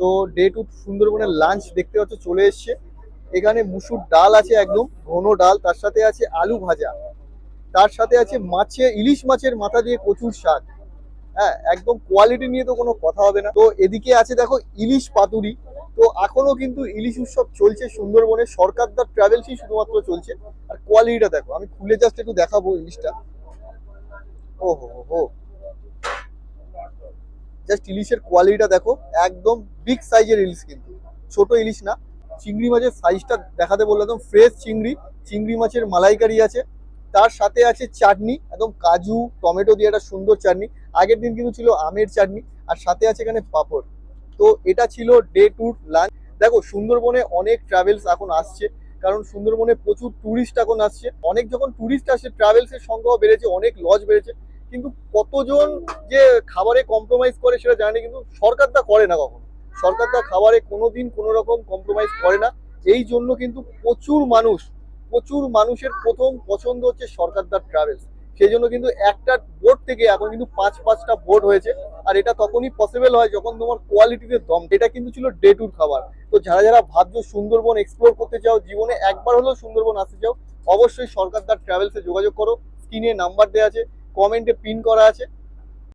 তো day to সুন্দরবনের lunch দেখতে পাচ্ছ, চলে এসছে। এখানে মুসুর ডাল আছে একদম, ঘন ডাল, তার সাথে আছে আলু ভাজা। তার সাথে আছে মাছে, ইলিশ মাছের মাথা দিয়ে কচুর শাক। হ্যাঁ একদম কোয়ালিটি নিয়ে তো কোনো কথা হবে না। তো এদিকে আছে দেখো ইলিশ পাতুরি। তো এখনও কিন্তু ইলিশ উৎসব চলছে সুন্দরবনে। সরকারদার ট্রাভেলসই শুধুমাত্র চলছে। আর কোয়ালিটিটা দেখো, আমি খুলে জাস্ট একটু দেখাবো ইলিশটা। ও হো হো জাস্ট ইলিশের কোয়ালিটিটা দেখো, একদম বিগ সাইজের ইলিশ কিন্তু। ছোট ইলিশ না। চিংড়ি মাছের সাইজটা দেখাতে বলল একদম ফ্রেশ চিংড়ি। চিংড়ি মাছের মালাইকারি আছে। তার সাথে আছে চাটনি, একদম কাজু, টমেটো দিয়ে একটা সুন্দর চাটনি। আগের দিন কিন্তু ছিল আমের চাটনি, আর সাথে আছে এখানে পাঁপড়। তো এটা ছিল ডে ট্যুর লাঞ্চ দেখো, সুন্দরবনে অনেক ট্রাভেলস এখন আসছে। কারণ সুন্দরবনে প্রচুর ট্যুরিস্ট এখন আসছে। অনেক যখন ট্যুরিস্ট আসছে ট্রাভেলসের সংখ্যাও বেড়েছে, অনেক লজ বেড়েছে। কিন্তু কতজন যে খাবারে কম্প্রোমাইজ করে সেটা জানি কিন্তু সরকারটা করে না কখনো। সরকারটা খাবারে কোনোদিন কোনো রকম কম্প্রোমাইজ করে না। এই জন্য কিন্তু প্রচুর মানুষ, প্রচুর মানুষের প্রথম পছন্দ হচ্ছে সরকারদার ট্রাভেলস সেই জন্য কিন্তু একটা বোর্ড থেকে এখন কিন্তু পাঁচ, পাঁচটা বোর্ড হয়েছে, আর এটা তখনই পসিবল হয় যখন তোমার কোয়ালিটিতে দম। এটা কিন্তু ছিল ডে টুর খাবার। তো যারা যারা ভাবছ সুন্দরবন এক্সপ্লোর করতে চাও, জীবনে একবার হলেও সুন্দরবন আসতে চাও, অবশ্যই সরকারদার ট্রাভেলসে যোগাযোগ করো। স্ক্রিনে নাম্বার দেওয়া আছে। কমেন্টে পিন করা আছে।